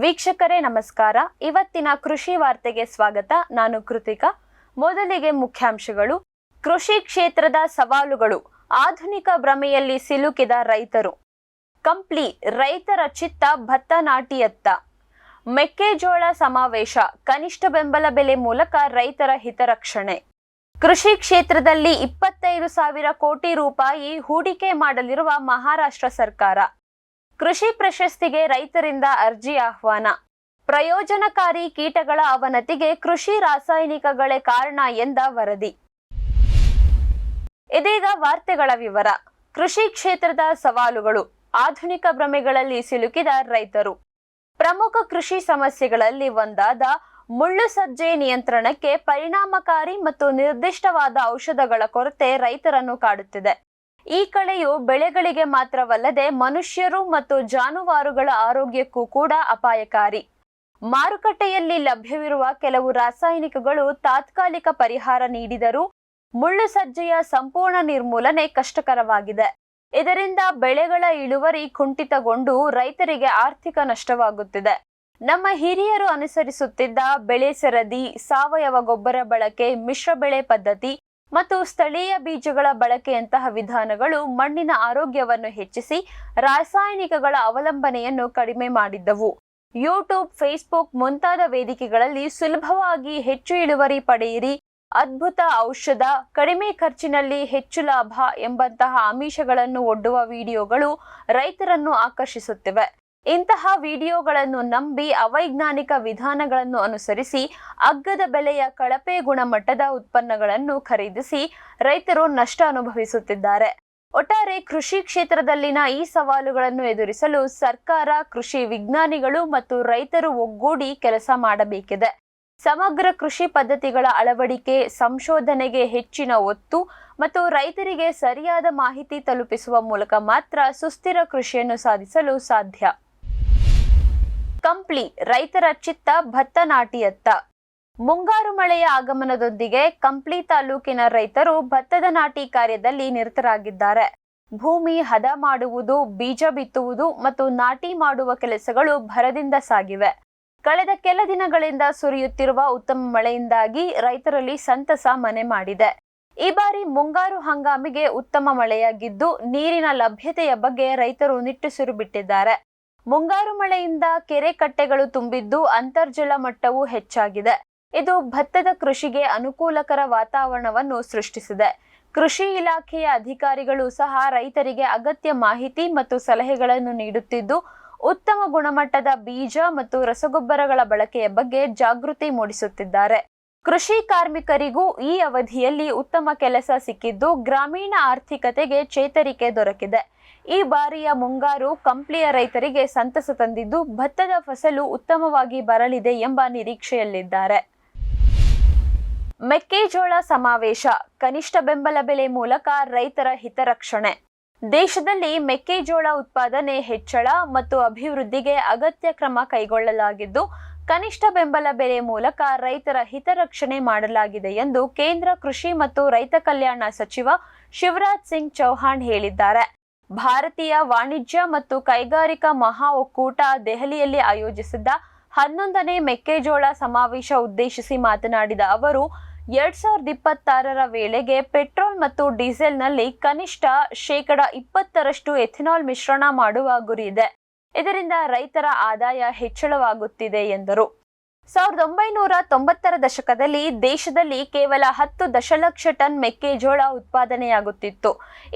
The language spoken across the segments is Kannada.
ವೀಕ್ಷಕರೇ, ನಮಸ್ಕಾರ. ಇವತ್ತಿನ ಕೃಷಿ ವಾರ್ತೆಗೆ ಸ್ವಾಗತ. ನಾನು ಕೃತಿಕಾ. ಮೊದಲಿಗೆ ಮುಖ್ಯಾಂಶಗಳು. ಕೃಷಿ ಕ್ಷೇತ್ರದ ಸವಾಲುಗಳು. ಆಧುನಿಕ ಭ್ರಮೆಯಲ್ಲಿ ಸಿಲುಕಿದ ರೈತರು. ಕಂಪ್ಲಿ, ರೈತರ ಚಿತ್ತ ಭತ್ತ ನಾಟಿಯತ್ತ. ಮೆಕ್ಕೆಜೋಳ ಸಮಾವೇಶ. ಕನಿಷ್ಠ ಬೆಂಬಲ ಬೆಲೆ ಮೂಲಕ ರೈತರ ಹಿತರಕ್ಷಣೆ. ಕೃಷಿ ಕ್ಷೇತ್ರದಲ್ಲಿ ಇಪ್ಪತ್ತೈದು ಸಾವಿರ ಕೋಟಿ ರೂಪಾಯಿ ಹೂಡಿಕೆ ಮಾಡಲಿರುವ ಮಹಾರಾಷ್ಟ್ರ ಸರ್ಕಾರ. ಕೃಷಿ ಪ್ರಶಸ್ತಿಗೆ ರೈತರಿಂದ ಅರ್ಜಿ ಆಹ್ವಾನ. ಪ್ರಯೋಜನಕಾರಿ ಕೀಟಗಳ ಅವನತಿಗೆ ಕೃಷಿ ರಾಸಾಯನಿಕಗಳೇ ಕಾರಣ ಎಂದ ವರದಿ. ಇದೀಗ ವಾರ್ತೆಗಳ ವಿವರ. ಕೃಷಿ ಕ್ಷೇತ್ರದ ಸವಾಲುಗಳು. ಆಧುನಿಕ ಭ್ರಮೆಗಳಲ್ಲಿ ಸಿಲುಕಿದ ರೈತರು. ಪ್ರಮುಖ ಕೃಷಿ ಸಮಸ್ಯೆಗಳಲ್ಲಿ ಒಂದಾದ ಮುಳ್ಳು ಸಜ್ಜೆ ನಿಯಂತ್ರಣಕ್ಕೆ ಪರಿಣಾಮಕಾರಿ ಮತ್ತು ನಿರ್ದಿಷ್ಟವಾದ ಔಷಧಗಳ ಕೊರತೆ ರೈತರನ್ನು ಕಾಡುತ್ತಿದೆ. ಈ ಕಳೆಯು ಬೆಳೆಗಳಿಗೆ ಮಾತ್ರವಲ್ಲದೆ ಮನುಷ್ಯರು ಮತ್ತು ಜಾನುವಾರುಗಳ ಆರೋಗ್ಯಕ್ಕೂ ಕೂಡ ಅಪಾಯಕಾರಿ. ಮಾರುಕಟ್ಟೆಯಲ್ಲಿ ಲಭ್ಯವಿರುವ ಕೆಲವು ರಾಸಾಯನಿಕಗಳು ತಾತ್ಕಾಲಿಕ ಪರಿಹಾರ ನೀಡಿದರೂ ಮುಳ್ಳು ಸಜ್ಜೆಯ ಸಂಪೂರ್ಣ ನಿರ್ಮೂಲನೆ ಕಷ್ಟಕರವಾಗಿದೆ. ಇದರಿಂದ ಬೆಳೆಗಳ ಇಳುವರಿ ಕುಂಠಿತಗೊಂಡು ರೈತರಿಗೆ ಆರ್ಥಿಕ ನಷ್ಟವಾಗುತ್ತಿದೆ. ನಮ್ಮ ಹಿರಿಯರು ಅನುಸರಿಸುತ್ತಿದ್ದ ಬೆಳೆ ಸರದಿ, ಸಾವಯವ ಗೊಬ್ಬರ ಬಳಕೆ, ಮಿಶ್ರ ಬೆಳೆ ಪದ್ಧತಿ ಮತ್ತು ಸ್ಥಳೀಯ ಬೀಜಗಳ ಬಳಕೆಯಂತಹ ವಿಧಾನಗಳು ಮಣ್ಣಿನ ಆರೋಗ್ಯವನ್ನು ಹೆಚ್ಚಿಸಿ ರಾಸಾಯನಿಕಗಳ ಅವಲಂಬನೆಯನ್ನು ಕಡಿಮೆ ಮಾಡಿದ್ದವು. ಯೂಟ್ಯೂಬ್, ಫೇಸ್ಬುಕ್ ಮುಂತಾದ ವೇದಿಕೆಗಳಲ್ಲಿ ಸುಲಭವಾಗಿ ಹೆಚ್ಚು ಇಳುವರಿ ಪಡೆಯಿರಿ. ಅದ್ಭುತ ಔಷಧ, ಕಡಿಮೆ ಖರ್ಚಿನಲ್ಲಿ ಹೆಚ್ಚು ಲಾಭ ಎಂಬಂತಹ ಆಮಿಷಗಳನ್ನು ಒಡ್ಡುವ ವಿಡಿಯೋಗಳು ರೈತರನ್ನು ಆಕರ್ಷಿಸುತ್ತಿವೆ. ಇಂತಹ ವಿಡಿಯೋಗಳನ್ನು ನಂಬಿ ಅವೈಜ್ಞಾನಿಕ ವಿಧಾನಗಳನ್ನು ಅನುಸರಿಸಿ ಅಗ್ಗದ ಬೆಲೆಯ ಕಳಪೆ ಗುಣಮಟ್ಟದ ಉತ್ಪನ್ನಗಳನ್ನು ಖರೀದಿಸಿ ರೈತರು ನಷ್ಟ ಅನುಭವಿಸುತ್ತಿದ್ದಾರೆ. ಒಟ್ಟಾರೆ ಕೃಷಿ ಕ್ಷೇತ್ರದಲ್ಲಿನ ಈ ಸವಾಲುಗಳನ್ನು ಎದುರಿಸಲು ಸರ್ಕಾರ, ಕೃಷಿ ವಿಜ್ಞಾನಿಗಳು ಮತ್ತು ರೈತರು ಒಗ್ಗೂಡಿ ಕೆಲಸ ಮಾಡಬೇಕಿದೆ. ಸಮಗ್ರ ಕೃಷಿ ಪದ್ಧತಿಗಳ ಅಳವಡಿಕೆ, ಸಂಶೋಧನೆಗೆ ಹೆಚ್ಚಿನ ಒತ್ತು ಮತ್ತು ರೈತರಿಗೆ ಸರಿಯಾದ ಮಾಹಿತಿ ತಲುಪಿಸುವ ಮೂಲಕ ಮಾತ್ರ ಸುಸ್ಥಿರ ಕೃಷಿಯನ್ನು ಸಾಧಿಸಲು ಸಾಧ್ಯ. ಕಂಪ್ಲಿ ರೈತರ ಚಿತ್ತ ಭತ್ತ ನಾಟಿಯತ್ತ. ಮುಂಗಾರು ಮಳೆಯ ಆಗಮನದೊಂದಿಗೆ ಕಂಪ್ಲಿ ತಾಲೂಕಿನ ರೈತರು ಭತ್ತದ ನಾಟಿ ಕಾರ್ಯದಲ್ಲಿ ನಿರತರಾಗಿದ್ದಾರೆ. ಭೂಮಿ ಹದ ಮಾಡುವುದು, ಬೀಜ ಬಿತ್ತುವುದು ಮತ್ತು ನಾಟಿ ಮಾಡುವ ಕೆಲಸಗಳು ಭರದಿಂದ ಸಾಗಿವೆ. ಕಳೆದ ಕೆಲ ದಿನಗಳಿಂದ ಸುರಿಯುತ್ತಿರುವ ಉತ್ತಮ ಮಳೆಯಿಂದಾಗಿ ರೈತರಲ್ಲಿ ಸಂತಸ ಮನೆ ಮಾಡಿದೆ. ಈ ಬಾರಿ ಮುಂಗಾರು ಹಂಗಾಮಿಗೆ ಉತ್ತಮ ಮಳೆಯಾಗಿದ್ದು, ನೀರಿನ ಲಭ್ಯತೆಯ ಬಗ್ಗೆ ರೈತರು ನಿಟ್ಟುಸಿರು ಬಿಟ್ಟಿದ್ದಾರೆ. ಮುಂಗಾರು ಮಳೆಯಿಂದ ಕೆರೆ ಕಟ್ಟೆಗಳು ತುಂಬಿದ್ದು ಅಂತರ್ಜಲ ಮಟ್ಟವು ಹೆಚ್ಚಾಗಿದೆ. ಇದು ಭತ್ತದ ಕೃಷಿಗೆ ಅನುಕೂಲಕರ ವಾತಾವರಣವನ್ನು ಸೃಷ್ಟಿಸಿದೆ. ಕೃಷಿ ಇಲಾಖೆಯ ಅಧಿಕಾರಿಗಳು ಸಹ ರೈತರಿಗೆ ಅಗತ್ಯ ಮಾಹಿತಿ ಮತ್ತು ಸಲಹೆಗಳನ್ನು ನೀಡುತ್ತಿದ್ದು, ಉತ್ತಮ ಗುಣಮಟ್ಟದ ಬೀಜ ಮತ್ತು ರಸಗೊಬ್ಬರಗಳ ಬಳಕೆಯ ಬಗ್ಗೆ ಜಾಗೃತಿ ಮೂಡಿಸುತ್ತಿದ್ದಾರೆ. ಕೃಷಿ ಕಾರ್ಮಿಕರಿಗೂ ಈ ಅವಧಿಯಲ್ಲಿ ಉತ್ತಮ ಕೆಲಸ ಸಿಕ್ಕಿದ್ದು, ಗ್ರಾಮೀಣ ಆರ್ಥಿಕತೆಗೆ ಚೇತರಿಕೆ ದೊರಕಿದೆ. ಈ ಬಾರಿಯ ಮುಂಗಾರು ಕಂಪ್ಲಿಯ ರೈತರಿಗೆ ಸಂತಸ ತಂದಿದ್ದು, ಭತ್ತದ ಫಸಲು ಉತ್ತಮವಾಗಿ ಬರಲಿದೆ ಎಂಬ ನಿರೀಕ್ಷೆಯಲ್ಲಿದ್ದಾರೆ. ಮೆಕ್ಕೆಜೋಳ ಸಮಾವೇಶ, ಕನಿಷ್ಠ ಬೆಂಬಲ ಬೆಲೆ ಮೂಲಕ ರೈತರ ಹಿತರಕ್ಷಣೆ ದೇಶದಲ್ಲಿ ಮೆಕ್ಕೆಜೋಳ ಉತ್ಪಾದನೆ ಹೆಚ್ಚಳ ಮತ್ತು ಅಭಿವೃದ್ಧಿಗೆ ಅಗತ್ಯ ಕ್ರಮ ಕೈಗೊಳ್ಳಲಾಗಿದ್ದು, ಕನಿಷ್ಠ ಬೆಂಬಲ ಬೆಲೆ ಮೂಲಕ ರೈತರ ಹಿತರಕ್ಷಣೆ ಮಾಡಲಾಗಿದೆ ಎಂದು ಕೇಂದ್ರ ಕೃಷಿ ಮತ್ತು ರೈತ ಕಲ್ಯಾಣ ಸಚಿವ ಶಿವರಾಜ್ ಸಿಂಗ್ ಚೌಹಾಣ್ ಹೇಳಿದ್ದಾರೆ. ಭಾರತೀಯ ವಾಣಿಜ್ಯ ಮತ್ತು ಕೈಗಾರಿಕಾ ಮಹಾ ಒಕ್ಕೂಟ ದೆಹಲಿಯಲ್ಲಿ ಆಯೋಜಿಸಿದ್ದ ಹನ್ನೊಂದನೇ ಮೆಕ್ಕೆಜೋಳ ಸಮಾವೇಶ ಉದ್ದೇಶಿಸಿ ಮಾತನಾಡಿದ ಅವರು, ಎರಡ್ ಸಾವಿರದ ಇಪ್ಪತ್ತಾರರ ವೇಳೆಗೆ ಪೆಟ್ರೋಲ್ ಮತ್ತು ಡೀಸೆಲ್ನಲ್ಲಿ ಕನಿಷ್ಠ ಶೇಕಡ ಇಪ್ಪತ್ತರಷ್ಟು ಎಥೆನಾಲ್ ಮಿಶ್ರಣ ಮಾಡುವ ಗುರಿ ಇದೆ. ಇದರಿಂದ ರೈತರ ಆದಾಯ ಹೆಚ್ಚಳವಾಗುತ್ತಿದೆ ಎಂದರು. ಸಾವಿರದ ಒಂಬೈನೂರ ತೊಂಬತ್ತರ ದಶಕದಲ್ಲಿ ದೇಶದಲ್ಲಿ ಕೇವಲ ಹತ್ತು ದಶಲಕ್ಷ ಟನ್ ಮೆಕ್ಕೆಜೋಳ ಉತ್ಪಾದನೆಯಾಗುತ್ತಿತ್ತು.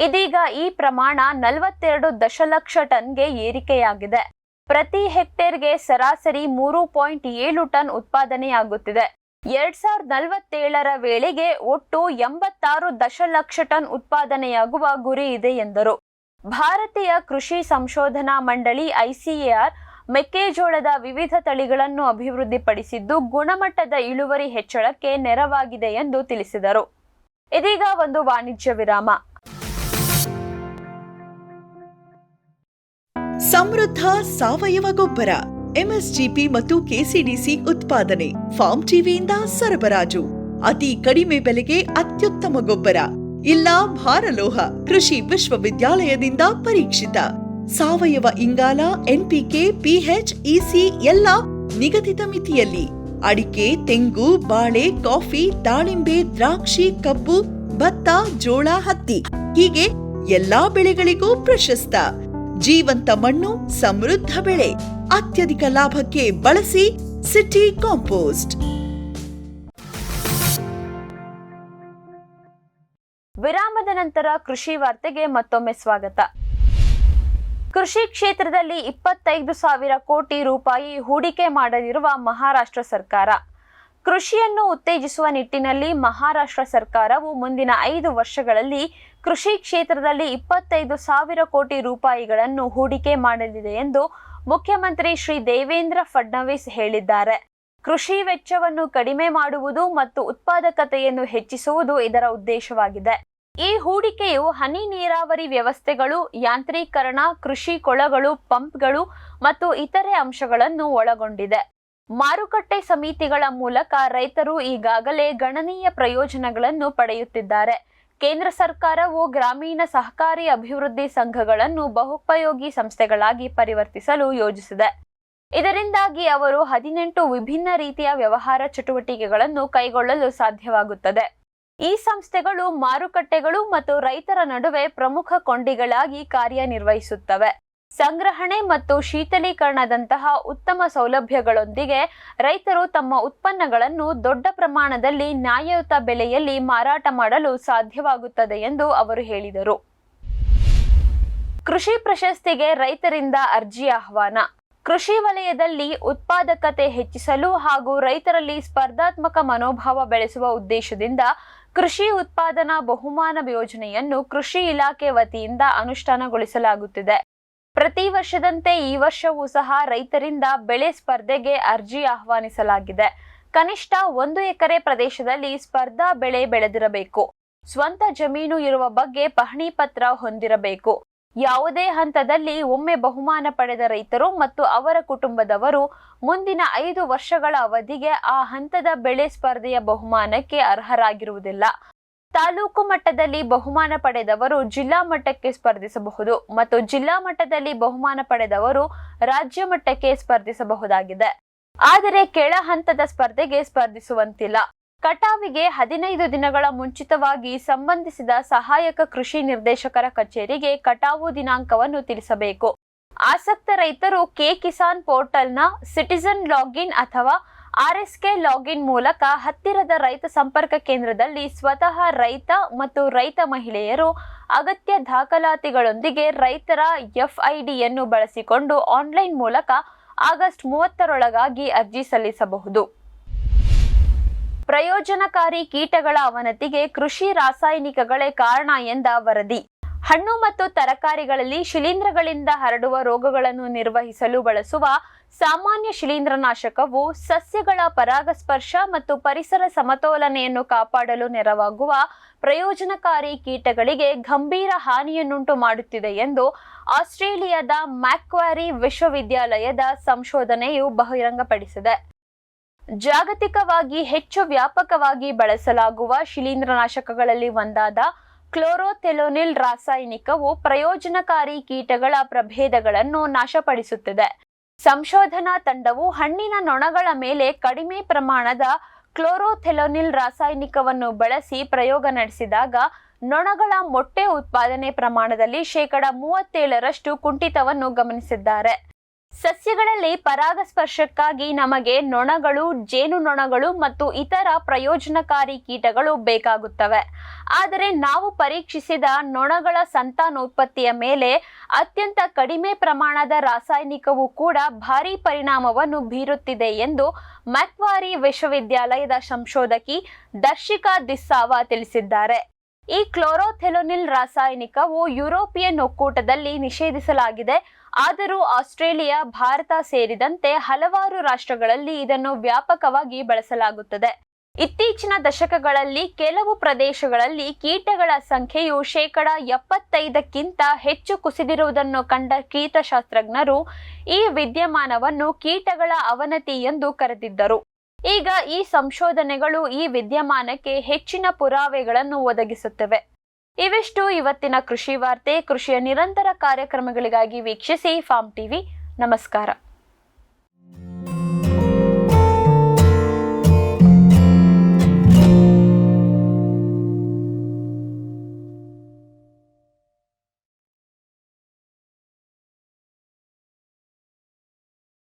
ಇದೀಗ ಈ ಪ್ರಮಾಣ ನಲವತ್ತೆರಡು ದಶಲಕ್ಷ ಟನ್ಗೆ ಏರಿಕೆಯಾಗಿದೆ. ಪ್ರತಿ ಹೆಕ್ಟೇರ್ಗೆ ಸರಾಸರಿ ಮೂರು ಪಾಯಿಂಟ್ ಏಳು ಟನ್ ಉತ್ಪಾದನೆಯಾಗುತ್ತಿದೆ. ಎರಡ್ ಸಾವಿರದ ನಲವತ್ತೇಳರ ವೇಳೆಗೆ ಒಟ್ಟು ಎಂಬತ್ತಾರು ದಶಲಕ್ಷ ಟನ್ ಉತ್ಪಾದನೆಯಾಗುವ ಗುರಿ ಇದೆ ಎಂದರು. ಭಾರತೀಯ ಕೃಷಿ ಸಂಶೋಧನಾ ಮಂಡಳಿ ಐಸಿಎಆರ್ ಮೆಕ್ಕೆಜೋಳದ ವಿವಿಧ ತಳಿಗಳನ್ನು ಅಭಿವೃದ್ಧಿಪಡಿಸಿದ್ದು ಗುಣಮಟ್ಟದ ಇಳುವರಿ ಹೆಚ್ಚಳಕ್ಕೆ ನೆರವಾಗಿದೆ ಎಂದು ತಿಳಿಸಿದರು. ಇದೀಗ ಒಂದು ವಾಣಿಜ್ಯ ವಿರಾಮ. ಸಮೃದ್ಧ ಸಾವಯವ ಗೊಬ್ಬರ ಎಂಎಸ್ಜಿಪಿ ಮತ್ತು ಕೆಸಿಡಿಸಿ ಉತ್ಪಾದನೆ, ಫಾರ್ಮ್ ಟಿವಿಯಿಂದ ಸರಬರಾಜು. ಅತಿ ಕಡಿಮೆ ಬೆಲೆಗೆ ಅತ್ಯುತ್ತಮ ಗೊಬ್ಬರ. ಇಲ್ಲ ಭಾರಲೋಹ, ಕೃಷಿ ವಿಶ್ವವಿದ್ಯಾಲಯದಿಂದ ಪರೀಕ್ಷಿತ. ಸಾವಯವ ಇಂಗಾಲ ಎನ್ಪಿಕೆ ಪಿಎಚ್ ಇಸಿ ಎಲ್ಲ ನಿಗದಿತ ಮಿತಿಯಲ್ಲಿ. ಅಡಿಕೆ, ತೆಂಗು, ಬಾಳೆ, ಕಾಫಿ, ದಾಳಿಂಬೆ, ದ್ರಾಕ್ಷಿ, ಕಬ್ಬು, ಭತ್ತ, ಜೋಳ, ಹತ್ತಿ ಹೀಗೆ ಎಲ್ಲಾ ಬೆಳೆಗಳಿಗೂ ಪ್ರಶಸ್ತ. ಜೀವಂತ ಮಣ್ಣು, ಸಮೃದ್ಧ ಬೆಳೆ. ಅತ್ಯಧಿಕ ಲಾಭಕ್ಕೆ ಬಳಸಿ ಸಿಟಿ ಕಾಂಪೋಸ್ಟ್. ವಿರಾಮದ ನಂತರ ಕೃಷಿ ವಾರ್ತೆಗೆ ಮತ್ತೊಮ್ಮೆ ಸ್ವಾಗತ. ಕೃಷಿ ಕ್ಷೇತ್ರದಲ್ಲಿ ಇಪ್ಪತ್ತೈದು ಸಾವಿರ ಕೋಟಿ ರೂಪಾಯಿ ಹೂಡಿಕೆ ಮಾಡಲಿರುವ ಮಹಾರಾಷ್ಟ್ರ ಸರ್ಕಾರ. ಕೃಷಿಯನ್ನು ಉತ್ತೇಜಿಸುವ ನಿಟ್ಟಿನಲ್ಲಿ ಮಹಾರಾಷ್ಟ್ರ ಸರ್ಕಾರವು ಮುಂದಿನ ಐದು ವರ್ಷಗಳಲ್ಲಿ ಕೃಷಿ ಕ್ಷೇತ್ರದಲ್ಲಿ ಇಪ್ಪತ್ತೈದು ಸಾವಿರ ಕೋಟಿ ರೂಪಾಯಿಗಳನ್ನು ಹೂಡಿಕೆ ಮಾಡಲಿದೆ ಎಂದು ಮುಖ್ಯಮಂತ್ರಿ ಶ್ರೀ ದೇವೇಂದ್ರ ಫಡ್ನವೀಸ್ ಹೇಳಿದ್ದಾರೆ. ಕೃಷಿ ವೆಚ್ಚವನ್ನು ಕಡಿಮೆ ಮಾಡುವುದು ಮತ್ತು ಉತ್ಪಾದಕತೆಯನ್ನು ಹೆಚ್ಚಿಸುವುದು ಇದರ ಉದ್ದೇಶವಾಗಿದೆ. ಈ ಹೂಡಿಕೆಯು ಹನಿ ನೀರಾವರಿ ವ್ಯವಸ್ಥೆಗಳು, ಯಾಂತ್ರೀಕರಣ, ಕೃಷಿ ಕೊಳಗಳು, ಪಂಪ್ಗಳು ಮತ್ತು ಇತರೆ ಅಂಶಗಳನ್ನು ಒಳಗೊಂಡಿದೆ. ಮಾರುಕಟ್ಟೆ ಸಮಿತಿಗಳ ಮೂಲಕ ರೈತರು ಈಗಾಗಲೇ ಗಣನೀಯ ಪ್ರಯೋಜನಗಳನ್ನು ಪಡೆಯುತ್ತಿದ್ದಾರೆ. ಕೇಂದ್ರ ಸರ್ಕಾರವು ಗ್ರಾಮೀಣ ಸಹಕಾರಿ ಅಭಿವೃದ್ಧಿ ಸಂಘಗಳನ್ನು ಬಹುಪಯೋಗಿ ಸಂಸ್ಥೆಗಳಾಗಿ ಪರಿವರ್ತಿಸಲು ಯೋಜಿಸಿದೆ. ಇದರಿಂದಾಗಿ ಅವರು ಹದಿನೆಂಟು ವಿಭಿನ್ನ ರೀತಿಯ ವ್ಯವಹಾರ ಚಟುವಟಿಕೆಗಳನ್ನು ಕೈಗೊಳ್ಳಲು ಸಾಧ್ಯವಾಗುತ್ತದೆ. ಈ ಸಂಸ್ಥೆಗಳು ಮಾರುಕಟ್ಟೆಗಳು ಮತ್ತು ರೈತರ ನಡುವೆ ಪ್ರಮುಖ ಕೊಂಡಿಗಳಾಗಿ ಕಾರ್ಯನಿರ್ವಹಿಸುತ್ತವೆ. ಸಂಗ್ರಹಣೆ ಮತ್ತು ಶೀತಲೀಕರಣದಂತಹ ಉತ್ತಮ ಸೌಲಭ್ಯಗಳೊಂದಿಗೆ ರೈತರು ತಮ್ಮ ಉತ್ಪನ್ನಗಳನ್ನು ದೊಡ್ಡ ಪ್ರಮಾಣದಲ್ಲಿ ನ್ಯಾಯಯುತ ಬೆಲೆಯಲ್ಲಿ ಮಾರಾಟ ಮಾಡಲು ಸಾಧ್ಯವಾಗುತ್ತದೆ ಎಂದು ಅವರು ಹೇಳಿದರು. ಕೃಷಿ ಪ್ರಶಸ್ತಿಗೆ ರೈತರಿಂದ ಅರ್ಜಿ ಆಹ್ವಾನ. ಕೃಷಿ ವಲಯದಲ್ಲಿ ಉತ್ಪಾದಕತೆ ಹೆಚ್ಚಿಸಲು ಹಾಗೂ ರೈತರಲ್ಲಿ ಸ್ಪರ್ಧಾತ್ಮಕ ಮನೋಭಾವ ಬೆಳೆಸುವ ಉದ್ದೇಶದಿಂದ ಕೃಷಿ ಉತ್ಪಾದನಾ ಬಹುಮಾನ ಯೋಜನೆಯನ್ನು ಕೃಷಿ ಇಲಾಖೆ ವತಿಯಿಂದ ಅನುಷ್ಠಾನಗೊಳಿಸಲಾಗುತ್ತಿದೆ. ಪ್ರತಿ ವರ್ಷದಂತೆ ಈ ವರ್ಷವೂ ಸಹ ರೈತರಿಂದ ಬೆಳೆ ಸ್ಪರ್ಧೆಗೆ ಅರ್ಜಿ ಆಹ್ವಾನಿಸಲಾಗಿದೆ. ಕನಿಷ್ಠ ಒಂದು ಎಕರೆ ಪ್ರದೇಶದಲ್ಲಿ ಸ್ಪರ್ಧಾ ಬೆಳೆ ಬೆಳೆದಿರಬೇಕು. ಸ್ವಂತ ಜಮೀನು ಇರುವ ಬಗ್ಗೆ ಪಹಣಿ ಪತ್ರ ಹೊಂದಿರಬೇಕು. ಯಾವುದೇ ಹಂತದಲ್ಲಿ ಒಮ್ಮೆ ಬಹುಮಾನ ಪಡೆದ ರೈತರು ಮತ್ತು ಅವರ ಕುಟುಂಬದವರು ಮುಂದಿನ ಐದು ವರ್ಷಗಳ ಅವಧಿಗೆ ಆ ಹಂತದ ಬೆಳೆ ಸ್ಪರ್ಧೆಯ ಬಹುಮಾನಕ್ಕೆ ಅರ್ಹರಾಗಿರುವುದಿಲ್ಲ. ತಾಲೂಕು ಮಟ್ಟದಲ್ಲಿ ಬಹುಮಾನ ಪಡೆದವರು ಜಿಲ್ಲಾ ಮಟ್ಟಕ್ಕೆ ಸ್ಪರ್ಧಿಸಬಹುದು ಮತ್ತು ಜಿಲ್ಲಾ ಮಟ್ಟದಲ್ಲಿ ಬಹುಮಾನ ಪಡೆದವರು ರಾಜ್ಯ ಮಟ್ಟಕ್ಕೆ ಸ್ಪರ್ಧಿಸಬಹುದಾಗಿದೆ. ಆದರೆ ಕೆಳ ಹಂತದ ಸ್ಪರ್ಧೆಗೆ ಸ್ಪರ್ಧಿಸುವಂತಿಲ್ಲ. ಕಟಾವಿಗೆ ಹದಿನೈದು ದಿನಗಳ ಮುಂಚಿತವಾಗಿ ಸಂಬಂಧಿಸಿದ ಸಹಾಯಕ ಕೃಷಿ ನಿರ್ದೇಶಕರ ಕಚೇರಿಗೆ ಕಟಾವು ದಿನಾಂಕವನ್ನು ತಿಳಿಸಬೇಕು. ಆಸಕ್ತ ರೈತರು ಕೆ ಕಿಸಾನ್ ಪೋರ್ಟಲ್ನ ಸಿಟಿಜನ್ ಲಾಗಿನ್ ಅಥವಾ ಆರ್ಎಸ್ಕೆ ಲಾಗಿನ್ ಮೂಲಕ ಹತ್ತಿರದ ರೈತ ಸಂಪರ್ಕ ಕೇಂದ್ರದಲ್ಲಿ ಸ್ವತಃ ರೈತ ಮತ್ತು ರೈತ ಮಹಿಳೆಯರು ಅಗತ್ಯ ದಾಖಲಾತಿಗಳೊಂದಿಗೆ ರೈತರ ಎಫ್ಐಡಿಯನ್ನು ಬಳಸಿಕೊಂಡು ಆನ್ಲೈನ್ ಮೂಲಕ ಆಗಸ್ಟ್ ಮೂವತ್ತರೊಳಗಾಗಿ ಅರ್ಜಿ ಸಲ್ಲಿಸಬಹುದು. ಪ್ರಯೋಜನಕಾರಿ ಕೀಟಗಳ ಅವನತಿಗೆ ಕೃಷಿ ರಾಸಾಯನಿಕಗಳೇ ಕಾರಣ ಎಂದ ವರದಿ. ಹಣ್ಣು ಮತ್ತು ತರಕಾರಿಗಳಲ್ಲಿ ಶಿಲೀಂಧ್ರಗಳಿಂದ ಹರಡುವ ರೋಗಗಳನ್ನು ನಿರ್ವಹಿಸಲು ಬಳಸುವ ಸಾಮಾನ್ಯ ಶಿಲೀಂಧ್ರನಾಶಕವು ಸಸ್ಯಗಳ ಪರಾಗಸ್ಪರ್ಶ ಮತ್ತು ಪರಿಸರ ಸಮತೋಲನೆಯನ್ನು ಕಾಪಾಡಲು ನೆರವಾಗುವ ಪ್ರಯೋಜನಕಾರಿ ಕೀಟಗಳಿಗೆ ಗಂಭೀರ ಹಾನಿಯನ್ನುಂಟು ಮಾಡುತ್ತಿದೆ ಎಂದು ಆಸ್ಟ್ರೇಲಿಯಾದ ಮ್ಯಾಕ್ವಾರಿ ವಿಶ್ವವಿದ್ಯಾಲಯದ ಸಂಶೋಧನೆಯು ಬಹಿರಂಗಪಡಿಸಿದೆ. ಜಾಗತಿಕವಾಗಿ ಹೆಚ್ಚು ವ್ಯಾಪಕವಾಗಿ ಬಳಸಲಾಗುವ ಶಿಲೀಂಧ್ರನಾಶಕಗಳಲ್ಲಿ ಒಂದಾದ ಕ್ಲೋರೋಥೆಲೋನಿಲ್ ರಾಸಾಯನಿಕವು ಪ್ರಯೋಜನಕಾರಿ ಕೀಟಗಳ ಪ್ರಭೇದಗಳನ್ನು ನಾಶಪಡಿಸುತ್ತದೆ. ಸಂಶೋಧನಾ ತಂಡವು ಹಣ್ಣಿನ ನೊಣಗಳ ಮೇಲೆ ಕಡಿಮೆ ಪ್ರಮಾಣದ ಕ್ಲೋರೋಥೆಲೋನಿಲ್ ರಾಸಾಯನಿಕವನ್ನು ಬಳಸಿ ಪ್ರಯೋಗ ನಡೆಸಿದಾಗ ನೊಣಗಳ ಮೊಟ್ಟೆ ಉತ್ಪಾದನೆ ಪ್ರಮಾಣದಲ್ಲಿ ಶೇಕಡ ಮೂವತ್ತೇಳರಷ್ಟು ಕುಂಠಿತವನ್ನು ಗಮನಿಸಿದ್ದಾರೆ. ಸಸ್ಯಗಳಲ್ಲಿ ಪರಾಗಸ್ಪರ್ಶಕ್ಕಾಗಿ ನಮಗೆ ನೊಣಗಳು, ಜೇನು ನೊಣಗಳು ಮತ್ತು ಇತರ ಪ್ರಯೋಜನಕಾರಿ ಕೀಟಗಳು ಬೇಕಾಗುತ್ತವೆ. ಆದರೆ ನಾವು ಪರೀಕ್ಷಿಸಿದ ನೊಣಗಳ ಸಂತಾನೋತ್ಪತ್ತಿಯ ಮೇಲೆ ಅತ್ಯಂತ ಕಡಿಮೆ ಪ್ರಮಾಣದ ರಾಸಾಯನಿಕವು ಕೂಡ ಭಾರಿ ಪರಿಣಾಮವನ್ನು ಬೀರುತ್ತಿದೆ ಎಂದು ಮ್ಯಾಕ್ವಾರಿ ವಿಶ್ವವಿದ್ಯಾಲಯದ ಸಂಶೋಧಕಿ ದರ್ಶಿಕಾ ದಿಸ್ಸಾವಾ ತಿಳಿಸಿದ್ದಾರೆ. ಈ ಕ್ಲೋರೋಥೆಲೋನಿಲ್ ರಾಸಾಯನಿಕವು ಯುರೋಪಿಯನ್ ಒಕ್ಕೂಟದಲ್ಲಿ ನಿಷೇಧಿಸಲಾಗಿದೆ ಆದರೂ ಆಸ್ಟ್ರೇಲಿಯಾ, ಭಾರತ ಸೇರಿದಂತೆ ಹಲವಾರು ರಾಷ್ಟ್ರಗಳಲ್ಲಿ ಇದನ್ನು ವ್ಯಾಪಕವಾಗಿ ಬಳಸಲಾಗುತ್ತದೆ. ಇತ್ತೀಚಿನ ದಶಕಗಳಲ್ಲಿ ಕೆಲವು ಪ್ರದೇಶಗಳಲ್ಲಿ ಕೀಟಗಳ ಸಂಖ್ಯೆಯು ಶೇಕಡ ಎಪ್ಪತ್ತೈದಕ್ಕಿಂತ ಹೆಚ್ಚು ಕುಸಿದಿರುವುದನ್ನು ಕಂಡ ಕೀಟಶಾಸ್ತ್ರಜ್ಞರು ಈ ವಿದ್ಯಮಾನವನ್ನು ಕೀಟಗಳ ಅವನತಿ ಎಂದು ಕರೆದಿದ್ದರು. ಈಗ ಈ ಸಂಶೋಧನೆಗಳು ಈ ವಿದ್ಯಮಾನಕ್ಕೆ ಹೆಚ್ಚಿನ ಪುರಾವೆಗಳನ್ನು ಒದಗಿಸುತ್ತವೆ. ಇವಿಷ್ಟು ಇವತ್ತಿನ ಕೃಷಿ ವಾರ್ತೆ. ಕೃಷಿಯ ನಿರಂತರ ಕಾರ್ಯಕ್ರಮಗಳಿಗಾಗಿ ವೀಕ್ಷಿಸಿ ಫಾರ್ಮ್ ಟಿವಿ. ನಮಸ್ಕಾರ.